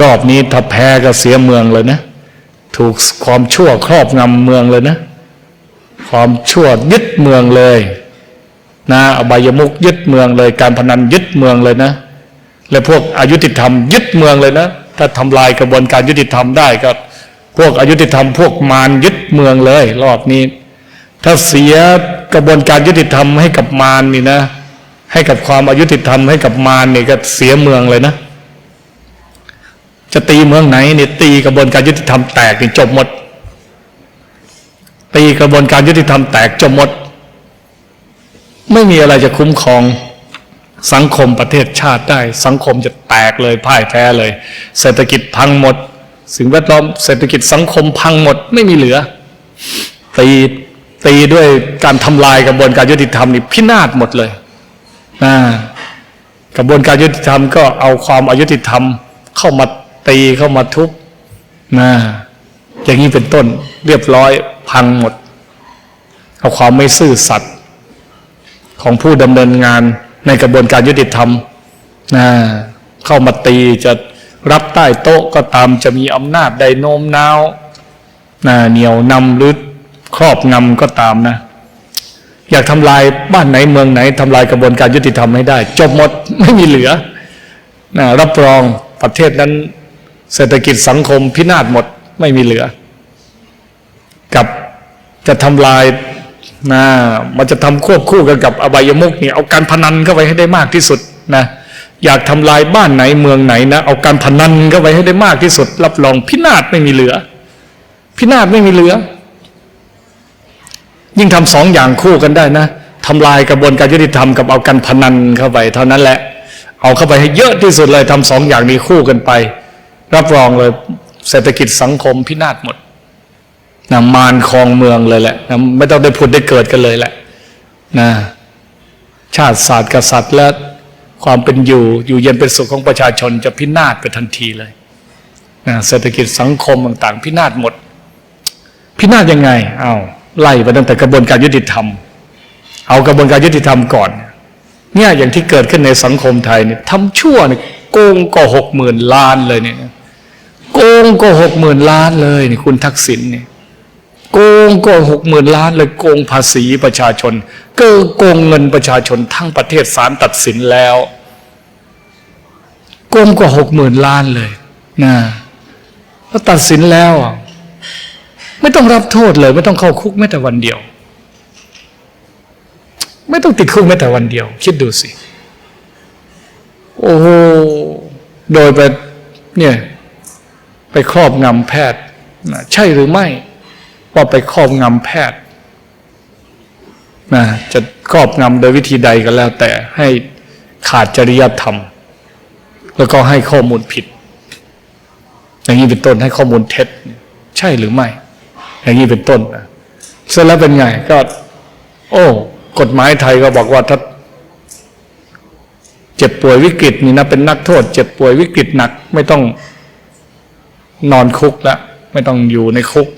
รอบนี้ถ้าแพ้ก็เสียเมืองเลยนะ ถูกความชั่วครอบงำเมืองเลยนะ ความชั่วยึดเมืองเลยนะอบายมุกยึดเมืองเลย การพนันยึดเมืองเลยนะ และพวกอายุติธรรมยึดเมืองเลยนะ ถ้าทำลายกระบวนการยุติธรรมได้ก็ พวกอายุติธรรม พวกมารยึดเมืองเลย รอบนี้ ถ้าเสียกระบวนการยุติธรรมให้กับมารนี่นะ ให้กับความอายุติธรรมให้กับมารนี่ก็เสียเมืองเลยนะ จะตีเมืองไหนเนี่ยตีกระบวนการยุติธรรมแตกนี่จบหมด ตีกระบวนการยุติธรรมแตกจบหมด ไม่มีอะไรจะคุ้มครองสังคมประเทศชาติได้ สังคมจะแตกเลยพ่ายแพ้เลย เศรษฐกิจพังหมด สิ่งแวดล้อมเศรษฐกิจสังคมพังหมด ไม่มีเหลือ ตีตีด้วยการทำลายกระบวนการยุติธรรมนี่พินาศหมดเลยนะกระบวนการยุติธรรมก็เอาความอายุติธรรมเข้ามา ตีเข้ามาทุบนะอย่างนี้เป็นต้น เรียบร้อยพังหมด เอาความไม่ซื่อสัตย์ของผู้ดำเนินงานในกระบวนการยุติธรรมนะเข้ามาตีจะรับใต้โต๊ะก็ตามจะมีอำนาจใดโน้มน้าวนะเหนียวนำหรือครอบงำก็ตามนะ อยากทำลายบ้านไหนเมืองไหนทำลายกระบวนการยุติธรรมให้ได้ จบหมดไม่มีเหลือนะรับรองประเทศนั้น เศรษฐกิจสังคมพินาศหมดไม่มีเหลือ กับจะทำลายนะมันจะทำควบคู่กันกับอบายมุกเนี่ยเอาการพนันเข้าไปให้ได้มากที่สุดนะอยากทำลายบ้านไหนเมืองไหนนะเอาการพนันเข้าไปให้ได้มากที่สุด รับรองพินาศไม่มีเหลือ พินาศไม่มีเหลือ ยิ่งทำสองอย่างคู่กันได้นะทำลายกระบวนการยุติธรรมกับเอาการพนันเข้าไป เท่านั้นแหละ เอาเข้าไปให้เยอะที่สุดเลยทำสองอย่างนี้คู่กันไป รับรองเลยเศรษฐกิจสังคมพินาศหมดนะมารครองเมืองเลยแหละนะไม่ต้องได้ผุดได้เกิดกันเลยแหละนะชาติศาสตร์กษัตริย์และความเป็นอยู่อยู่เย็นเป็นสุขของประชาชนจะพินาศไปทันทีเลยนะเศรษฐกิจสังคมต่าง ๆ พินาศหมด พินาศยังไงเอาวไล่ไปตั้งแต่กระบวนการยุติธรรม เอากระบวนการยุติธรรมก่อนเนี่ยอย่างที่เกิดขึ้นในสังคมไทยเนี่ยทำชั่วเนี่ยโกงก็หกหมื่นล้านเลยเนี่ย โกงก็หกหมื่นล้านเลยนี่คุณทักษิณเนี่ยโกงก็หกหมื่นล้านเลยโกงภาษีประชาชน ก็โกงเงินประชาชนทั้งประเทศศาลตัดสินแล้ว โกงกว่าหกหมื่นล้านเลยนะแล้วตัดสินแล้วไม่ต้องรับโทษเลย ไม่ต้องเข้าคุกแม้แต่วันเดียว ไม่ต้องติดคุกแม้แต่วันเดียว คิดดูสิ โอ้โหโดยไปเนี่ย ไปครอบงำแพทย์นะใช่หรือไม่ว่าไปครอบงำแพทย์นะจะครอบงำโดยวิธีใดก็แล้ว แต่ให้ขาดจริยธรรม แล้วก็ให้ข้อมูลผิด อย่างนี้เป็นต้นให้ข้อมูลเท็จ ใช่หรือไม่ อย่างนี้เป็นต้นนะเสร็จแล้วเป็นไงก็ โอ้ กฎหมายไทยก็บอกว่าถ้าเจ็บป่วยวิกฤตนี่นะเป็นนักโทษ เจ็บป่วยวิกฤตหนัก ไม่ต้อง นอนคุกแล้วไม่ต้องอยู่ในคุก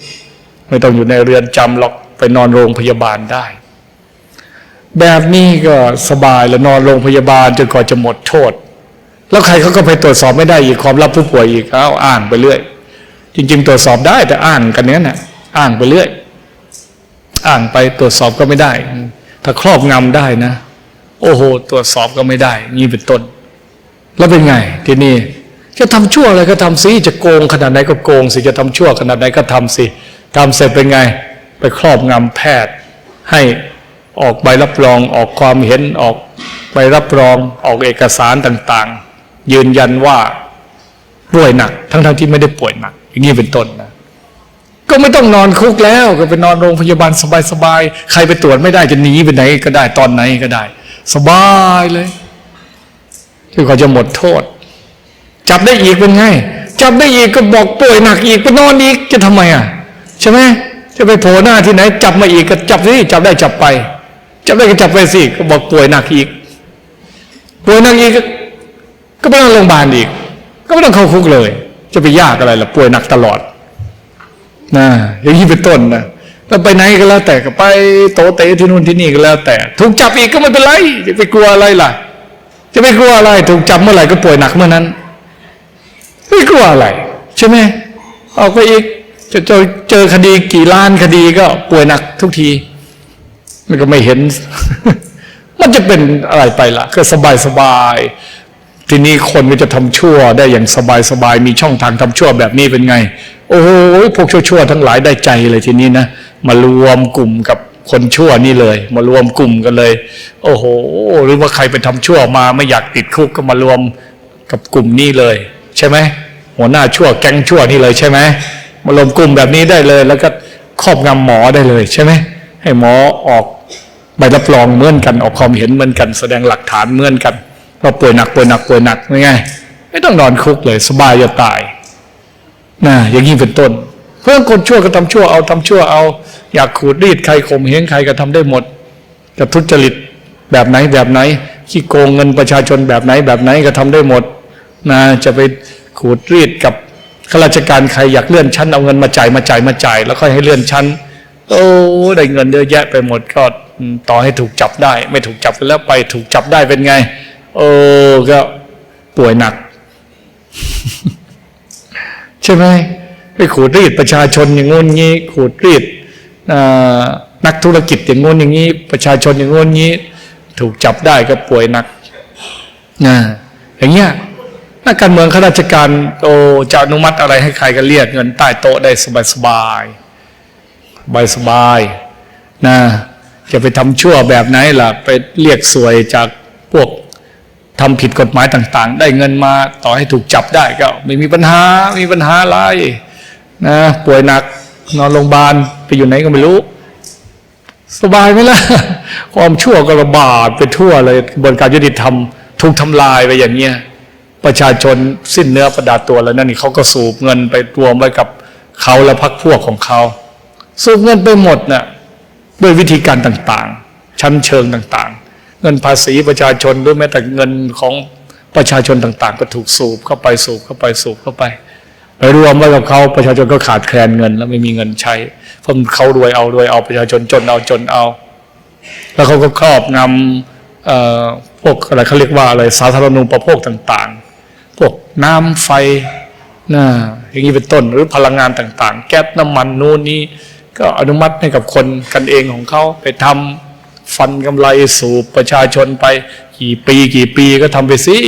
ไม่ต้องอยู่ในเรือนจำหรอกไปนอนโรงพยาบาลได้ แบบนี้ก็สบายแล้วนอนโรงพยาบาลจนกว่าจะหมดโทษ แล้วใครเขาก็ไปตรวจสอบไม่ได้อีกความลับผู้ป่วยอีกเอาอ้างไปเรื่อยจริง ๆ ตรวจสอบได้แต่อ้างกันเนี้ยน่ะอ้างไปเรื่อยอ้างไปตรวจสอบก็ไม่ได้ ถ้าครอบงำได้นะ โอ้โห ตรวจสอบก็ไม่ได้งี้เป็นต้น แล้วเป็นไง ที่นี่ จะทำชั่วอะไรก็ทำสิจะโกงขนาดไหนก็โกงสิจะทำชั่วขนาดไหนก็ทำสิทำเสร็จเป็นไง ไปครอบงำแพทย์ ให้ออกใบรับรองออกความเห็นออกใบรับรองออกเอกสารต่างๆ ยืนยันว่าป่วยหนัก ทั้งๆที่ไม่ได้ป่วยหนัก อย่างนี้เป็นต้นนะก็ไม่ต้องนอนคุกแล้วก็ไปนอนโรงพยาบาลสบายๆใครไปตรวจไม่ได้จะหนีไปไหนก็ได้ตอนไหนก็ได้ สบายเลยที่เขาจะหมดโทษ จับได้อีกเป็นไง จับได้อีกก็บอกป่วยหนักอีกไปนอนอีกจะทำไมอะใช่ไหมจะไปโผล่หน้าที่ไหน จับมาอีกก็จับสิจับได้จับไป จับได้ก็จับไปสิก็บอกป่วยหนักอีกป่วยหนักอีกก็ไม่ต้องโรงพยาบาลอีก ก็ไม่ต้องเข้าคุกเลย จะไปยากอะไรล่ะป่วยหนักตลอดนะอย่างนี้เป็นต้นนะแล้วไปไหนก็แล้วแต่ก็ไปโตเตะที่นู่นที่นี่ก็แล้ว แต่ ถูกจับอีกก็ไม่เป็นไรจะไปกลัวอะไรล่ะ จะไปกลัวอะไร ถูกจับเมื่อไหร่ก็ป่วยหนักเมื่อนั้น ไม่กลัวอะไร ใช่ไหมออกไปอีกจะเจอเจอคดีกี่ล้านคดีก็ป่วยหนักทุกที มันก็ไม่เห็น มันจะเป็นอะไรไปล่ะ ก็สบายสบายๆทีนี้คนก็จะทำชั่วได้อย่างสบายสบายๆมีช่องทางทำชั่วแบบนี้เป็นไง โอ้โหพวกชั่วๆทั้งหลายได้ใจเลยทีนี้นะมารวมกลุ่มกับคนชั่วนี่เลย มารวมกลุ่มกันเลย โอ้โห หรือว่าใครไปทำชั่วมาไม่อยากติดคุกก็มารวมกับกลุ่มนี้เลย ใช่ไหมหัวหน้าชั่วแก๊งชั่วนี่เลยใช่ไหมมารวมกลุ่มแบบนี้ได้เลย แล้วก็ครอบงำหมอได้เลยใช่ไหมให้หมอออกใบรับรองเหมือนกันออกความเห็นเหมือนกัน แสดงหลักฐานเหมือนกันว่าป่วยหนักป่วยหนักป่วยหนักไม่ไงไม่ต้องนอนคุกเลย สบายจะตายนะอย่างนี้เป็นต้น เพื่อนคนชั่วก็ทำชั่วเอาทำชั่วเอา อยากขูดรีดใครข่มเหงใครก็ทำได้หมดจะทุจริตแบบไหนแบบไหนขี้โกงเงินประชาชนแบบไหนแบบไหนก็ทำได้หมด นะจะไปขูดรีดกับข้าราชการใครอยากเลื่อนชั้นเอาเงินมาจ่ายมาจ่ายมาจ่าย แล้วค่อยให้เลื่อนชั้นโอ้ได้เงินเยอะแยะไปหมดก็ต่อให้ถูกจับได้ ไม่ถูกจับแล้วไปถูกจับได้เป็นไงโอ้ก็ป่วยหนัก ใช่ไหมไปขูดรีดประชาชนอย่างงู้นงี้ ขูดรีดนักธุรกิจอย่างงู้นอย่างนี้ ประชาชนอย่างงู้นงี้ ถูกจับได้ก็ป่วยหนักนะอย่างเงี้ย นักการเมืองข้าราชการโอจะอนุมัติอะไรให้ใครก็เรียกเงินใต้โต๊ะได้สบายสบายสบายนะจะไปทำชั่วแบบไหนล่ะ ไปเรียกสวยจากพวกทำผิดกฎหมายต่าง ๆ ได้เงินมาต่อให้ถูกจับได้ก็ไม่มีปัญหาไม่มีปัญหาอะไรนะป่วยหนักนอนโรงพยาบาลไปอยู่ไหนก็ไม่รู้ สบายไหมล่ะ ความชั่วก็ระบาดไปทั่วเลยกระบวนการยุติธรรมถูกทำลายไปอย่างเงี้ย ประชาชนสิ้นเนื้อประดาตัวแล้วนั่นนี่เขาก็สูบเงินไปรวมไว้กับเขาและพรรคพวกของเขาสูบเงินไปหมดน่ะด้วยวิธีการต่างๆ ชั้นเชิงต่างๆ เงินภาษีประชาชนด้วยแม้แต่เงินของประชาชนต่าง ๆ ก็ถูกสูบเข้าไปสูบเข้าไปสูบเข้าไป ไปรวมไว้กับเขาประชาชนก็ขาดแคลนเงิน แล้วไม่มีเงินใช้เพราะเขารวยเอารวยเอาประชาชนจนเอาจนเอา แล้วเขาก็ครอบงำเอ่อพวกอะไรเขาเรียกว่าอะไรสาธารณูปโภคต่างๆ น้ำไฟนะอย่างนี้เป็นต้นหรือพลังงานต่าง ๆ แก๊สน้ำมันนู่นนี่ก็อนุมัติให้กับคนกันเองของเขาไปทำฟันกำไรสู่ประชาชนไป กี่ปีกี่ปีก็ทำไปสิ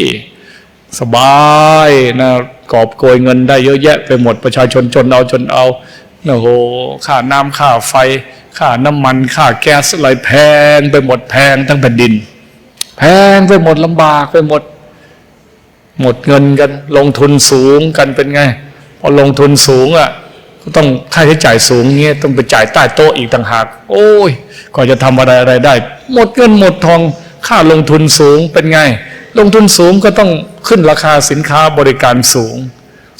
สบายนะกอบโกยเงินได้เยอะแยะไปหมดประชาชนจนเอาจนเอานะโหค่าน้ำค่าไฟ ค่าน้ำมัน ค่าแก๊สอะไรแพงไปหมดแพงทั้งแผ่นดิน แพงไปหมดลำบากไปหมด หมดเงินกันลงทุนสูงกันเป็นไง พอลงทุนสูงอะก็ต้องค่าใช้จ่ายสูงเงี้ยต้องไปจ่ายใต้โต๊ะอีกต่างหาก โอ้ยก่อนจะทำอะไรอะไรได้ หมดเงินหมดทองค่าลงทุนสูงเป็นไง ลงทุนสูงก็ต้องขึ้นราคาสินค้าบริการสูง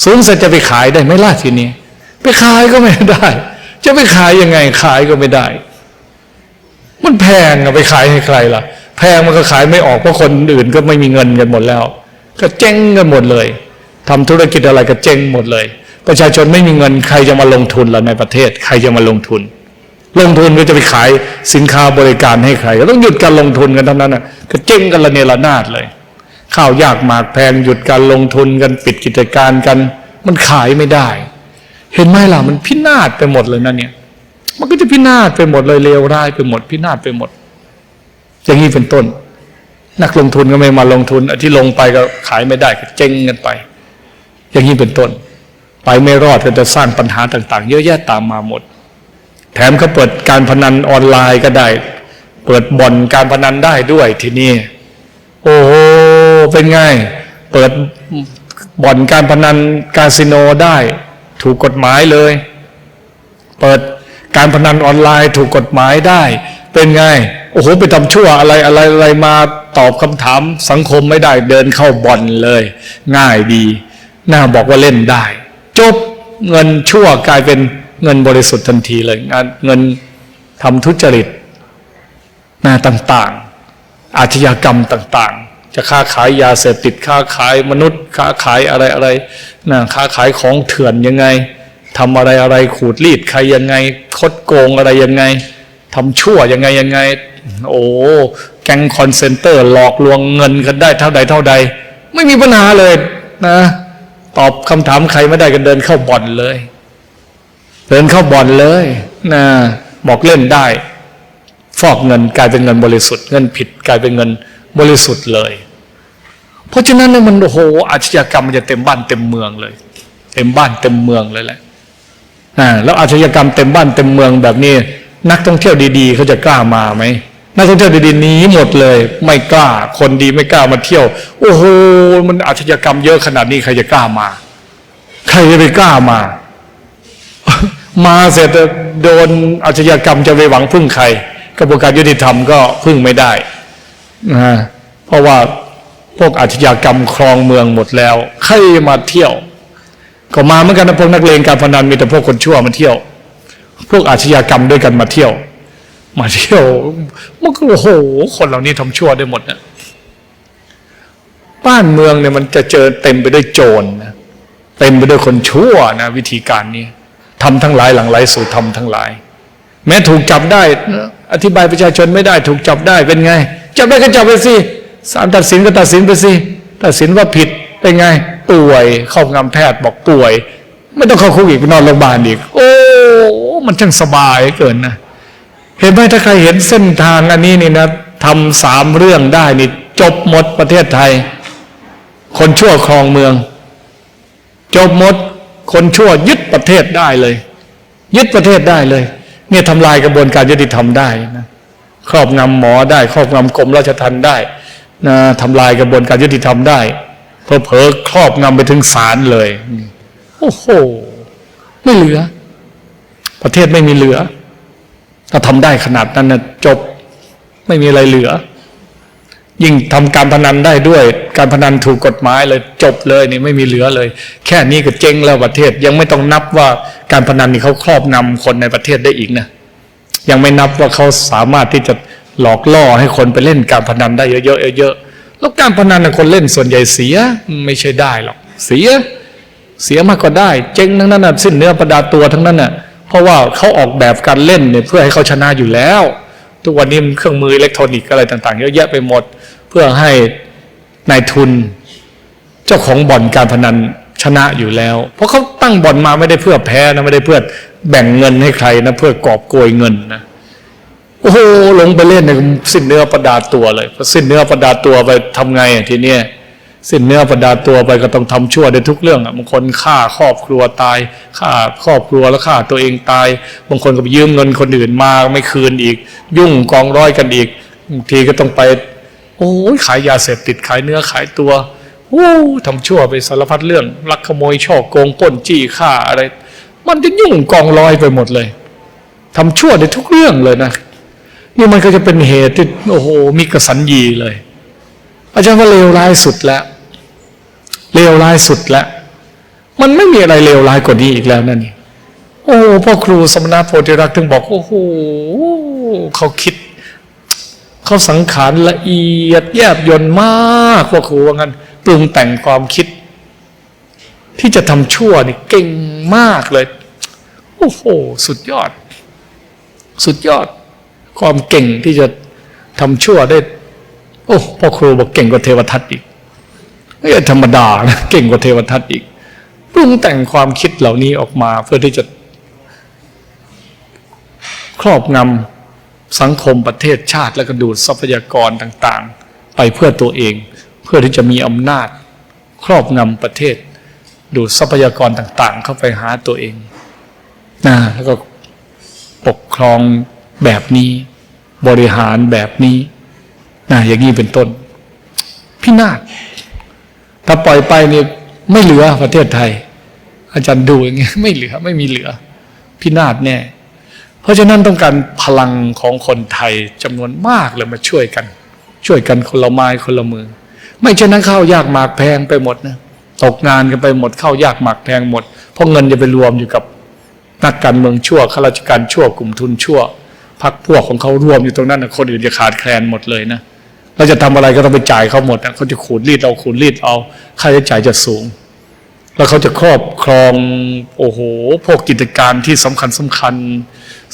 สูงเสร็จจะไปขายได้ไหมล่ะทีนี้ ไปขายก็ไม่ได้ จะไปขายยังไงขายก็ไม่ได้ มันแพงอะไปขายให้ใครล่ะ แพงมันก็ขายไม่ออกเพราะคนอื่นก็ไม่มีเงินกันหมดแล้ว ก็เจ๊งกันหมดเลยทำธุรกิจอะไรก็เจ๊งหมดเลย ประชาชนไม่มีเงินใครจะมาลงทุนล่ะในประเทศ ใครจะมาลงทุน ลงทุนก็จะไปขายสินค้าบริการให้ใคร ก็ต้องหยุดการลงทุนกันทั้งนั้นน่ะก็เจ๊งกันละเนระนาดเลยข้าวยากหมากแพงหยุดการลงทุนกันปิดกิจการกัน มันขายไม่ได้ เห็นไหมล่ะมันพินาศไปหมดเลยนะเนี่ยมันก็จะพินาศไปหมดเลยเลวร้ายไปหมดพินาศไปหมดอย่างนี้เป็นต้น นักลงทุนก็ไม่มาลงทุนอที่ลงไปก็ขายไม่ได้ก็เจ๊งกันไป อย่างนี้เป็นต้น ไปไม่รอดก็จะสร้างปัญหาต่าง ๆ เยอะแยะตามมาหมด แถมเขาเปิดการพนันออนไลน์ก็ได้ เปิดบ่อนการพนันได้ด้วยทีนี้โอ้โหเป็นไงเปิดบ่อนการพนันคาสิโนได้ ถูกกฎหมายเลย เปิดการพนันออนไลน์ถูกกฎหมายได้ เป็นไง โอ้โห ไปทำชั่วอะไรอะไรอะไรมาตอบคำถามสังคมไม่ได้เดินเข้าบ่อนเลย ง่ายดี น่าบอกว่าเล่นได้ จบเงินชั่วกลายเป็นเงินบริสุทธิ์ทันทีเลยงานเงินทำทุจริตหน้าต่างๆ อาชญากรรมต่างๆ จะค้าขายยาเสพติดค้าขายมนุษย์ ค้าขายอะไรอะไรนะค้าขายของเถื่อนยังไงทำอะไรอะไรขูดรีดใครยังไง คดโกงอะไรยังไง ทำชั่วยังไงยังไง โอ้แก๊งคอนเซนเตอร์ หลอกลวงเงินกันได้เท่าใดเท่าใด ไม่มีปัญหาเลยนะ ตอบคำถามใครไม่ได้ก็เดินเข้าบ่อนเลย เดินเข้าบ่อนเลยนะบอกเล่นได้ ฟอกเงินกลายเป็นเงินบริสุทธิ์เงินผิดกลายเป็นเงินบริสุทธิ์เลย เพราะฉะนั้นเนี่ยมันโอ้โหอาชญากรรมมันจะเต็มบ้านเต็มเมืองเลย เต็มบ้านเต็มเมืองเลยแหละอ่าแล้วอาชญากรรมเต็มบ้านเต็มเมืองแบบนี้ นักท่องเที่ยวดีๆเขาจะกล้ามาไหมนักท่องเที่ยวดีๆหนี้หมดเลย ไม่กล้าคนดีไม่กล้ามาเที่ยว โอ้โหมันอาชญากรรมเยอะขนาดนี้ใครจะกล้ามา ใครจะไปกล้ามา มาเสร็จโดนอาชญากรรมจะไปหวังพึ่งใครกระบวนการยุติธรรมก็พึ่งไม่ได้นะฮะเพราะว่าพวกอาชญากรรมครองเมืองหมดแล้ว ใครมาเที่ยว ก็มาเหมือนกันนะพวกนักเลงการพนันมีแต่พวกคนชั่วมาเที่ยว พวกอาชญากรรมด้วยกันมาเที่ยว มาเที่ยวมันก็โอ้โห คนเหล่านี้ทำชั่วได้หมดนะบ้านเมืองเนี่ยมันจะเจอเต็มไปด้วยโจรนะเต็มไปด้วยคนชั่วนะวิธีการนี้ทำทั้งหลายหลังไหลสู่ทำทั้งหลาย แม้ถูกจับได้ อธิบายประชาชนไม่ได้ ถูกจับได้เป็นไง จับได้ก็จับไปสิศาลตัดสินก็ตัดสินไปสิตัดสินว่าผิดเป็นไง ป่วยเข้างำแพทย์บอกป่วย ไม่ต้องเข้าคุกอีกไปนอนโรงพยาบาลอีก โอ้ มันช่างสบายเกินนะ เห็นไหมถ้าใครเห็นเส้นทางอันนี้นี่นะทำสามเรื่องได้นี่จบหมดประเทศไทย คนชั่วครองเมือง จบหมดคนชั่วยึดประเทศได้เลย ยึดประเทศได้เลย เนี่ยทำลายกระบวนการยุติธรรมได้นะครอบงำหมอได้ครอบงำกรมราชทัณฑ์ได้นะทำลายกระบวนการยุติธรรมได้เพอเพอครอบงำไปถึงศาลเลย โอ้โห ไม่เหลือ ประเทศไม่มีเหลือ ถ้าทำได้ขนาดนั้นนะจบไม่มีอะไรเหลือ ยิ่งทำการพนันได้ด้วย การพนันถูกกฎหมายเลยจบเลยนี่ไม่มีเหลือเลย แค่นี้ก็เจ๊งแล้วประเทศยังไม่ต้องนับว่าการพนันนี่เขาครอบงำคนในประเทศได้อีกนะยังไม่นับว่าเขาสามารถที่จะหลอกล่อให้คนไปเล่นการพนันได้เยอะๆเยอะๆแล้วการพนันนะคนเล่นส่วนใหญ่เสียไม่ใช่ได้หรอกเสีย เสียมากก็ได้ เจ๊งทั้งนั้นน่ะสิ้นเนื้อประดาตัวทั้งนั้นน่ะเพราะว่าเขาออกแบบการเล่นเนี่ยเพื่อให้เขาชนะอยู่แล้ว ทุกวันนี้มันเครื่องมืออิเล็กทรอนิกส์อะไรต่าง ๆ เยอะแยะไปหมด เพื่อให้นายทุน เจ้าของบ่อนการพนันชนะอยู่แล้ว เพราะเขาตั้งบ่อนมาไม่ได้เพื่อแพ้นะไม่ได้เพื่อแบ่งเงินให้ใครนะเพื่อกอบโกยเงินนะโอ้โหลงไปเล่นเนี่ยสิ้นเนื้อประดาตัวเลยพอสิ้นเนื้อประดาตัวไปทำไงอะทีเนี้ย สิ้นเนื้อประดาตัวไปก็ต้องทำชั่วในทุกเรื่องอะบางคนฆ่าครอบครัวตายฆ่าครอบครัวแล้วฆ่าตัวเองตาย บางคนก็ไปยืมเงินคนอื่นมาไม่คืนอีก ยุ่งกองร้อยกันอีกบางทีก็ต้องไป โอ้ยขายยาเสพติดขายเนื้อขายตัวโอ้ทำชั่วไปสารพัดเรื่องลักขโมยช่อโกงป้นจี้ฆ่าอะไร มันจะยุ่งกองร้อยไปหมดเลยทำชั่วในทุกเรื่องเลยนะนี่มันก็จะเป็นเหตุที่โอ้โหมีกระสันยีเลย อาจารย์ว่าเลวร้ายสุดแล้วเลวร้ายสุดแล้วมันไม่มีอะไรเลวร้ายกว่านี้อีกแล้วนั่นนี่โอ้พ่อครูสมณะโพธิรักถึงบอกโอ้โหเขาคิด เขาสังขารละเอียดแยบยนต์มากพ่อครูว่างั้นปรุงแต่งความคิด ที่จะทำชั่วนี่เก่งมากเลย โอ้โหสุดยอด สุดยอด ความเก่งที่จะทำชั่วได้ โอ้พ่อครูบอกเก่งกว่าเทวทัตอีกไม่ธรรมดานะเก่งกว่าเทวทัตอีกปรุงแต่งความคิดเหล่านี้ออกมาเพื่อที่จะ ครอบงำสังคมประเทศชาติและก็ดูดทรัพยากรต่างๆ ไปเพื่อตัวเอง เพื่อที่จะมีอำนาจ ครอบงำประเทศ ดูดทรัพยากรต่าง ๆ เข้าไปหาตัวเองนะแล้วก็ปกครองแบบนี้ บริหารแบบนี้ นะอย่างนี้เป็นต้น พินาศถ้าปล่อยไปนี่ไม่เหลือประเทศไทย อาจารย์ดูอย่างเงี้ยไม่เหลือไม่มีเหลือ พินาศแน่เพราะฉะนั้นต้องการพลังของคนไทยจำนวนมากเลยมาช่วยกัน ช่วยกันคนละไม้คนละมือ ไม่เช่นนั้นข้าวยากหมากแพงไปหมดนะตกงานกันไปหมดข้าวยากหมากแพงหมด เพราะเงินจะไปรวมอยู่กับนักการเมืองชั่วข้าราชการชั่วกลุ่มทุนชั่วพรรคพวกของเขารวมอยู่ตรงนั้นนะคนอื่นจะขาดแคลนหมดเลยนะ เราจะทำอะไรก็ต้องไปจ่ายเขาหมดนะเขาจะขูดรีดเอาขูดรีดเอาค่าใช้จ่ายจะสูง แล้วเขาจะครอบครองโอ้โหพวกกิจการที่สำคัญสำคัญ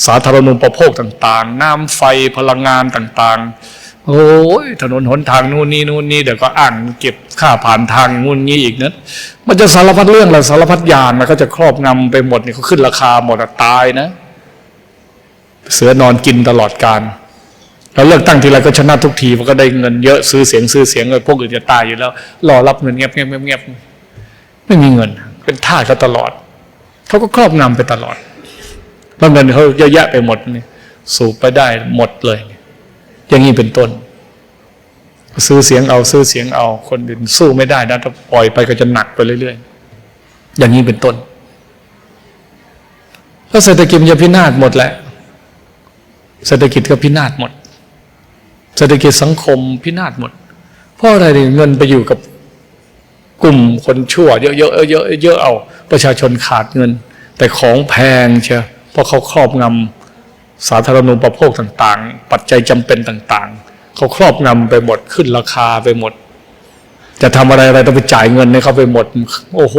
สาธารณูปโภคต่าง ๆ น้ำไฟพลังงานต่างๆ โอ้ยถนนหนทางนู่นนี่นู่นนี่เดี๋ยวก็อ่างเก็บค่าผ่านทางนู่นนี่อีกนะมันจะสารพัดเรื่องละสารพัดอย่างนก็จะครอบงำไปหมดนี่เขาขึ้นราคาหมดตายนะ เสือนอนกินตลอดการ เราเลือกตั้งทีไรก็ชนะทุกทีมันก็ได้เงินเยอะซื้อเสียงซื้อเสียงเลยพวกอื่นจะตายอยู่แล้ว รอรับเงินเงียบเงียบเงียบเงียบไม่มีเงิน เป็นท่าเขาตลอดเขาก็ครอบงำไปตลอดแล้วเงินเขาเยอะแยะไปหมดนี่สูบไปได้หมดเลย อย่างนี้เป็นต้น ซื้อเสียงเอาซื้อเสียงเอา คนอื่นสู้ไม่ได้นะถ้าปล่อยไปก็จะหนักไปเรื่อยๆอย่างนี้เป็นต้นแล้วเศรษฐกิจจะพินาศหมดแหละเศรษฐกิจก็พินาศหมด เศรษฐกิจสังคมพินาศหมด เพราะอะไรเนี่ยเงินไปอยู่กับกลุ่มคนชั่ว เยอะๆเยอะๆเยอะเอา ประชาชนขาดเงิน แต่ของแพงเชียเพราะเขาครอบงำสาธารณูปโภคต่างๆ ปัจจัยจำเป็นต่างๆ เขาครอบงำไปหมดขึ้นราคาไปหมด จะทำอะไรอะไรต้องไปจ่ายเงินให้เขาไปหมด โอ้โห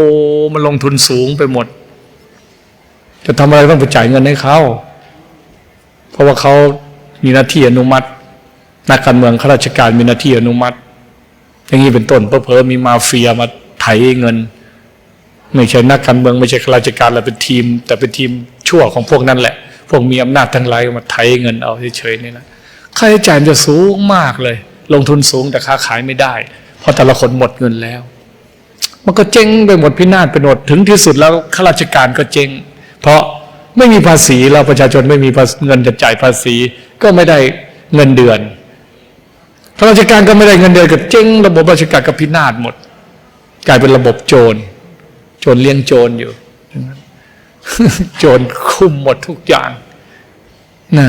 มันลงทุนสูงไปหมด จะทำอะไรต้องไปจ่ายเงินให้เขา เพราะว่าเขามีหน้าที่อนุมัติ นักการเมืองข้าราชการมีหน้าที่อนุมัติ อย่างนี้เป็นต้นเพอเพอมีมาเฟียมาไถเงิน ไม่ใช่นักการเมืองไม่ใช่ข้าราชการแล้วเป็นทีม แต่เป็นทีมชั่วของพวกนั้นแหละ พวกมีอำนาจทั้งหลายมาไถเงินเอาเฉยๆนี่แหละค่าใช้จ่ายจะสูงมากเลย ลงทุนสูงแต่ค้าขายไม่ได้ เพราะแต่ละคนหมดเงินแล้ว มันก็เจ๊งไปหมดพินาศไปหมดถึงที่สุดแล้วข้าราชการก็เจ๊งเพราะไม่มีภาษีเราประชาชนไม่มีเงินจะจ่ายภาษี ก็ไม่ได้เงินเดือน ข้าราชการก็ไม่ได้เงินเดือนก็เจ๊งระบบราชการก็พินาศหมด กลายเป็นระบบโจร โจรเลี้ยงโจรอยู่ โจรคุมหมดทุกอย่างนะ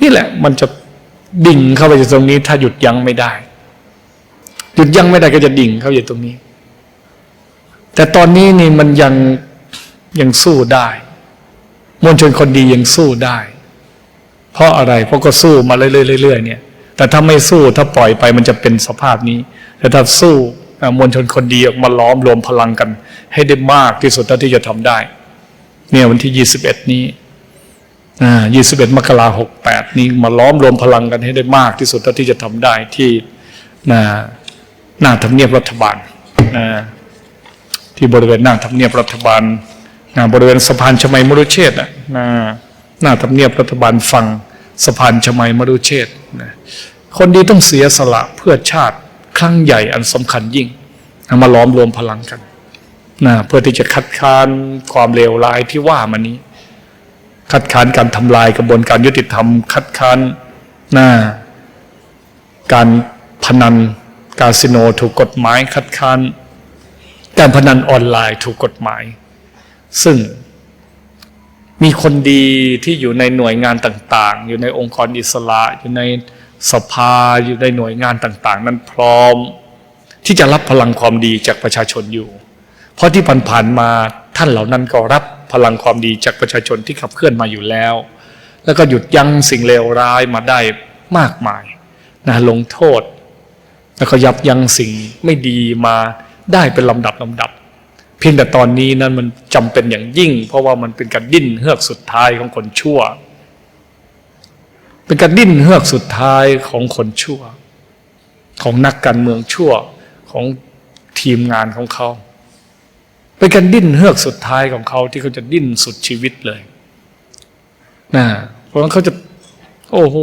นี่แหละ มันจะดิ่งเข้าไปอยู่ตรงนี้ ถ้าหยุดยั้งไม่ได้ หยุดยั้งไม่ได้ก็จะดิ่งเข้าอยู่ตรงนี้ แต่ตอนนี้นี่มันยังยังสู้ได้มวลชนคนดียังสู้ได้ เพราะอะไร เพราะก็สู้มาเรื่อยๆเนี่ย แต่ถ้าไม่สู้ถ้าปล่อยไปมันจะเป็นสภาพนี้ แต่ถ้าสู้มวลชนคนดีออกมาล้อมรวมพลังกัน ให้ได้มากที่สุดเท่าที่จะทำได้ เนี่ยวันที่ยี่สิบเอ็ดนี้อ่ายี่สิบเอ็ดมกราหกแปดนี้มาล้อมรวมพลังกันให้ได้มากที่สุดเท่าที่จะทำได้ที่นาหน้าทำเนียบรัฐบาลนะที่บริเวณหน้าทำเนียบรัฐบาลนะบริเวณสะพานชมัยมรุเชษนะหน้าทำเนียบรัฐบาลฝั่งสะพานชมัยมรุเชษนะ คนดีต้องเสียสละเพื่อชาติครั้งใหญ่อันสำคัญยิ่งมาล้อมรวมพลังกันนะเพื่อที่จะคัดค้านความเลวร้ายที่ว่ามานี้ คัดค้านการทำลายกระบวนการยุติธรรม คัดค้านนะการพนันคาสิโนถูกกฎหมายคัดค้านการพนันออนไลน์ถูกกฎหมาย ซึ่งมีคนดีที่อยู่ในหน่วยงานต่าง ๆ อยู่ในองค์กรอิสระอยู่ใน สภาอยู่ในหน่วยงานต่าง ๆ นั้นพร้อม ที่จะรับพลังความดีจากประชาชนอยู่ เพราะที่ผ่านๆมาท่านเหล่านั้นก็รับพลังความดีจากประชาชนที่ขับเคลื่อนมาอยู่แล้ว แล้วก็หยุดยั้งสิ่งเลวร้ายมาได้มากมายนะลงโทษ แล้วก็ยับยั้งสิ่งไม่ดีมาได้เป็นลำดับลำดับ เพียงแต่ตอนนี้นั้นมันจำเป็นอย่างยิ่ง เพราะว่ามันเป็นการดิ้นเฮือกสุดท้ายของคนชั่ว เป็นการดิ้นเฮือกสุดท้ายของคนชั่ว ของนักการเมืองชั่วของทีมงานของเขาเป็นการดิ้นเฮือกสุดท้ายของเขาที่เขาจะดิ้นสุดชีวิตเลยนะเพราะฉะนั้นเขาจะ โอ้โห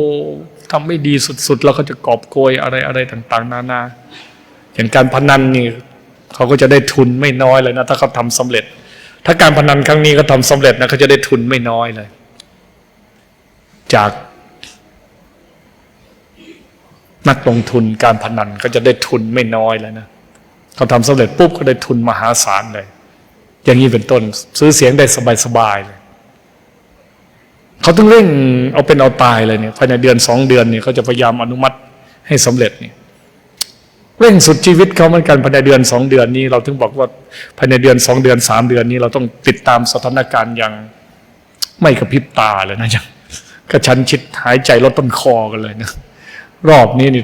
ทำไม่ดีสุดๆ แล้วเขาจะกอบโกยอะไรอะไรต่าง ๆ นานาอย่างการพนันนี่เขาก็จะได้ทุนไม่น้อยเลยนะ ถ้าเขาทำสำเร็จ ถ้าการพนันครั้งนี้เขาทำสำเร็จนะเขาจะได้ทุนไม่น้อยเลย จาก นักลงทุนการพนันก็จะได้ทุนไม่น้อยเลยนะเขาทำสำเร็จปุ๊บก็ได้ทุนมหาศาลเลย อย่างนี้เป็นต้นซื้อเสียงได้สบายๆเลยเขาต้องเร่งเอาเป็นเอาตายเลยเนี่ยภายในเดือนสองเดือนเนี่ยเขาจะพยายามอนุมัติให้สำเร็จเนี่ยเร่งสุดชีวิตเขาเหมือนกันภายในเดือนสองเดือนนี้ เราถึงบอกว่าภายในเดือนสองเดือนสามเดือนนี้ เราต้องติดตามสถานการณ์อย่างไม่กระพริบตาเลยนะยังกระชันชิดหายใจลดต้นคอกันเลยนะ รอบนี้นี่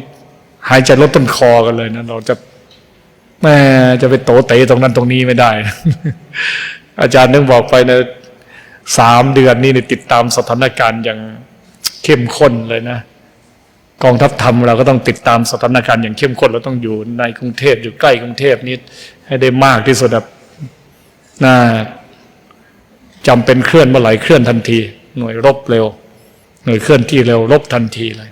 หายใจลดต้นคอกันเลยนะเราจะแม่จะไปโตเตะตรงนั้นตรงนี้ไม่ได้ อาจารย์นึกบอกไปนะสามเดือนนี้นี่ติดตามสถานการณ์อย่างเข้มข้นเลยนะกองทัพธรรมเราก็ต้องติดตามสถานการณ์อย่างเข้มข้นเราต้องอยู่ในกรุงเทพอยู่ใกล้กรุงเทพนี้ให้ได้มากที่สุดแบบน่าจำเป็นเคลื่อนเมื่อไหร่เคลื่อนทันที หน่วยรบเร็ว หน่วยเคลื่อนที่เร็วรบทันทีเลย